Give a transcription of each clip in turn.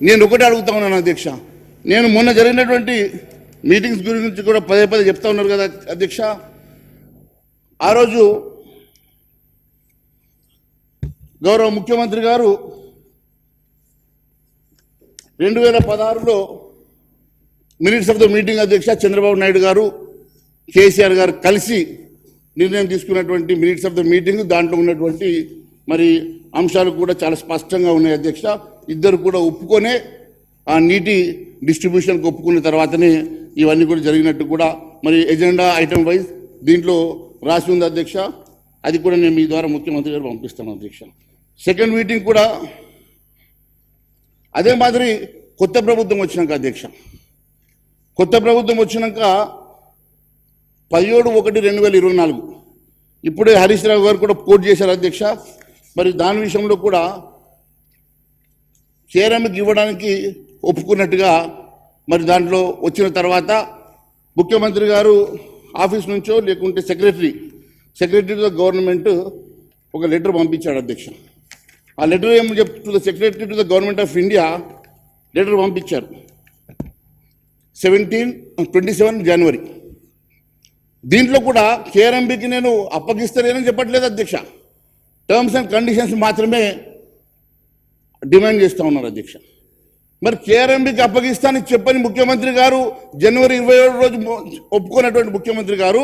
నేను ఒకటి అడుగుతా ఉన్నాను అధ్యక్ష. నేను మొన్న జరిగినటువంటి మీటింగ్స్ గురించి కూడా పదే పదే చెప్తా ఉన్నారు కదా అధ్యక్ష. ఆ రోజు గౌరవ ముఖ్యమంత్రి గారు రెండు వేల పదహారులో మినిట్స్ ఆఫ్ ద మీటింగ్ అధ్యక్ష చంద్రబాబు నాయుడు గారు కేసీఆర్ గారు కలిసి నిర్ణయం తీసుకున్నటువంటి మినిట్స్ ఆఫ్ ద మీటింగ్ దాంట్లో ఉన్నటువంటి మరి అంశాలు కూడా చాలా స్పష్టంగా ఉన్నాయి అధ్యక్ష. ఇద్దరు కూడా ఒప్పుకొనే ఆ నీటి డిస్ట్రిబ్యూషన్కి ఒప్పుకున్న తర్వాతనే ఇవన్నీ కూడా జరిగినట్టు కూడా మరి ఎజెండా ఐటమ్ వైజ్ దీంట్లో రాసి ఉంది అధ్యక్ష. అది కూడా నేను మీ ద్వారా ముఖ్యమంత్రి గారు పంపిస్తాను అధ్యక్ష. సెకండ్ మీటింగ్ కూడా అదే మాదిరి కొత్త ప్రభుత్వం వచ్చినాక అధ్యక్ష. కొత్త ప్రభుత్వం వచ్చినాక పదిహేడు ఒకటి రెండు వేల ఇరవై నాలుగు. ఇప్పుడే హరీష్ రావు గారు కూడా పోటీ చేశారు అధ్యక్ష. మరి దాని విషయంలో కూడా కేరమికి ఇవ్వడానికి ఒప్పుకున్నట్టుగా మరి దాంట్లో వచ్చిన తర్వాత ముఖ్యమంత్రి గారు ఆఫీస్ నుంచో లేకుంటే secretary secretary to the government ఒక లెటర్ పంపించాడు అధ్యక్ష. ఆ లెటర్ ఏమని the secretary to the government of India letter పంపించారు. Seventeen twenty seven January. దీంట్లో కూడా కేఆర్ఎంబికి నేను అప్పగిస్తలేనని చెప్పట్లేదు అధ్యక్ష. టర్మ్స్ అండ్ కండిషన్స్ మాత్రమే డిమాండ్ చేస్తూ ఉన్నారు అధ్యక్ష. మరి కేఆర్ఎంబికి అప్పగిస్తానని చెప్పని ముఖ్యమంత్రి గారు జనవరి ఇరవై ఏడు రోజు ఒప్పుకున్నటువంటి ముఖ్యమంత్రి గారు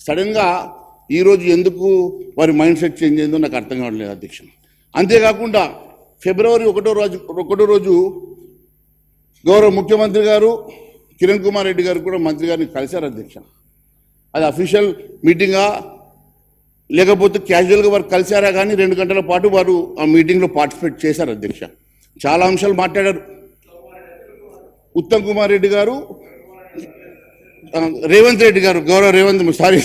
సడన్గా ఈరోజు ఎందుకు వారి మైండ్ సెట్ చేంజ్ అయిందో నాకు అర్థం కావట్లేదు అధ్యక్ష. అంతేకాకుండా ఫిబ్రవరి ఒకటో రోజు ఒకటో రోజు గౌరవ ముఖ్యమంత్రి గారు కిరణ్ కుమార్ రెడ్డి గారు కూడా మంత్రి గారిని కలిశారు అధ్యక్ష. అది అఫీషియల్ మీటింగా లేకపోతే క్యాజువల్గా వారు కలిశారా కానీ రెండు గంటల పాటు వారు ఆ మీటింగ్లో పార్టిసిపేట్ చేశారు అధ్యక్ష. చాలా అంశాలు మాట్లాడారు. ఉత్తమ్ కుమార్ రెడ్డి గారు రేవంత్ రెడ్డి గారు గౌరవ రేవంత్ సారీ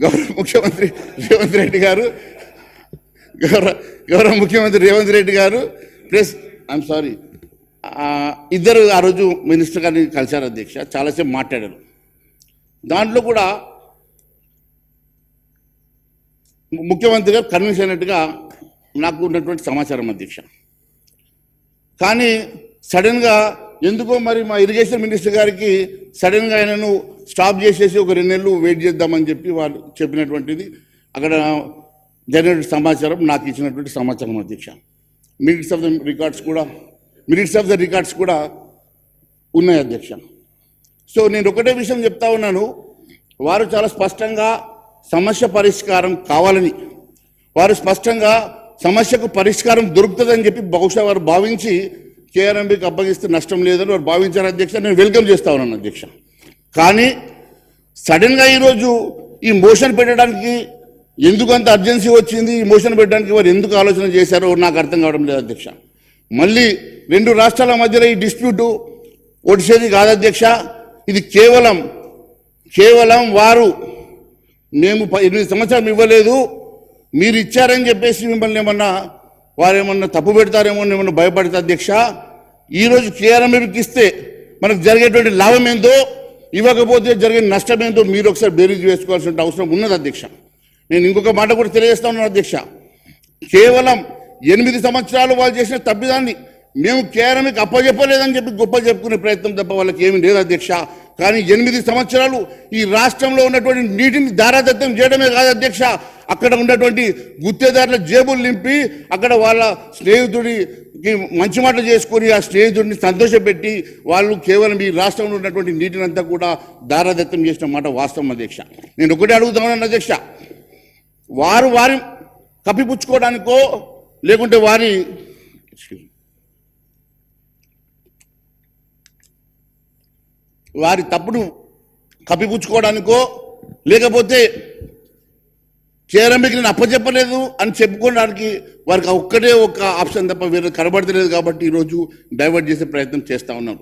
గౌరవ ముఖ్యమంత్రి రేవంత్ రెడ్డి గారు గౌరవ గౌరవ ముఖ్యమంత్రి రేవంత్ రెడ్డి గారు ప్లస్ ఐఎమ్ సారీ ఇద్దరు ఆ రోజు మినిస్టర్ గారిని కలిశారు అధ్యక్ష. చాలాసేపు మాట్లాడారు. దాంట్లో కూడా ము- ముఖ్యమంత్రి గారు కన్విన్స్ అయినట్టుగా నాకు ఉన్నటువంటి సమాచారం అధ్యక్ష. కానీ సడన్గా ఎందుకో మరి మా ఇరిగేషన్ మినిస్టర్ గారికి సడన్గా ఆయనను స్టాప్ చేసేసి ఒక రెండు నెలలు వెయిట్ చేద్దామని చెప్పి వాళ్ళు చెప్పినటువంటిది. అక్కడ జరిగినటువంటి సమాచారం నాకు ఇచ్చినటువంటి సమాచారం అధ్యక్ష. మినిట్స్ ఆఫ్ ద రికార్డ్స్ కూడా మినిట్స్ ఆఫ్ ద రికార్డ్స్ కూడా ఉన్నాయి అధ్యక్ష. సో నేను ఒకటే విషయం చెప్తా ఉన్నాను. వారు చాలా స్పష్టంగా సమస్య పరిష్కారం కావాలని. వారు స్పష్టంగా సమస్యకు పరిష్కారం దొరుకుతుందని చెప్పి బహుశా వారు భావించి కేఆర్ఎంబీకి అప్పగిస్తే నష్టం లేదని వారు భావించారు అధ్యక్ష. నేను వెల్కమ్ చేస్తా ఉన్నాను అధ్యక్ష. కానీ సడన్గా ఈరోజు ఈ మోషన్ పెట్టడానికి ఎందుకు అంత అర్జెన్సీ వచ్చింది? ఈ మోషన్ పెట్టడానికి వారు ఎందుకు ఆలోచన చేశారో నాకు అర్థం కావడం లేదు అధ్యక్ష. మళ్ళీ రెండు రాష్ట్రాల మధ్యలో ఈ డిస్ప్యూటు ఒడిసేది కాదు అధ్యక్ష. ఇది కేవలం కేవలం వారు మేము ప- ఎనిమిది సంవత్సరం ఇవ్వలేదు. మీరు ఇచ్చారని చెప్పేసి మిమ్మల్ని ఏమన్నా వారు ఏమన్నా తప్పు పెడతారేమో ఏమన్నా భయపడతా అధ్యక్ష? ఈరోజు కేఆర్ఎంకి ఇస్తే మనకు జరిగేటువంటి లాభం ఏందో ఇవ్వకపోతే జరిగే నష్టం ఏందో మీరు ఒకసారి బేరీజ్ వేసుకోవాల్సిన అవసరం ఉన్నది అధ్యక్ష. నేను ఇంకొక మాట కూడా తెలియజేస్తా ఉన్నాను అధ్యక్ష. కేవలం ఎనిమిది సంవత్సరాలు వాళ్ళు చేసిన తప్పిదాన్ని మేము కేఆర్ఎంకి అప్పచెప్పలేదని చెప్పి గొప్ప చెప్పుకునే ప్రయత్నం తప్ప వాళ్ళకి ఏమీ లేదు అధ్యక్ష. కానీ ఎనిమిది సంవత్సరాలు ఈ రాష్ట్రంలో ఉన్నటువంటి నీటిని దారాదత్తం చేయడమే కాదు అధ్యక్ష. అక్కడ ఉన్నటువంటి గుత్తేదారుల జేబులు నింపి అక్కడ వాళ్ళ స్నేహితుడికి మంచి మాటలు చేసుకొని ఆ స్నేహితుడిని సంతోషపెట్టి వాళ్ళు కేవలం ఈ రాష్ట్రంలో ఉన్నటువంటి నీటిని అంతా కూడా దారాదత్తం చేసిన మాట వాస్తవం అధ్యక్ష. నేను ఒకటే అడుగుతామన్నాను అధ్యక్ష. వారు వారి కప్పిపుచ్చుకోవడానికో లేకుంటే వారి వారి తప్పును కప్పిపుచ్చుకోవడానికో లేకపోతే కేరమికి నేను అప్పచెప్పలేదు అని చెప్పుకోవడానికి వారికి ఒక్కటే ఒక ఆప్షన్ తప్ప వేరే కనబడతలేదు కాబట్టి ఈరోజు డైవర్ట్ చేసే ప్రయత్నం చేస్తూ ఉన్నాం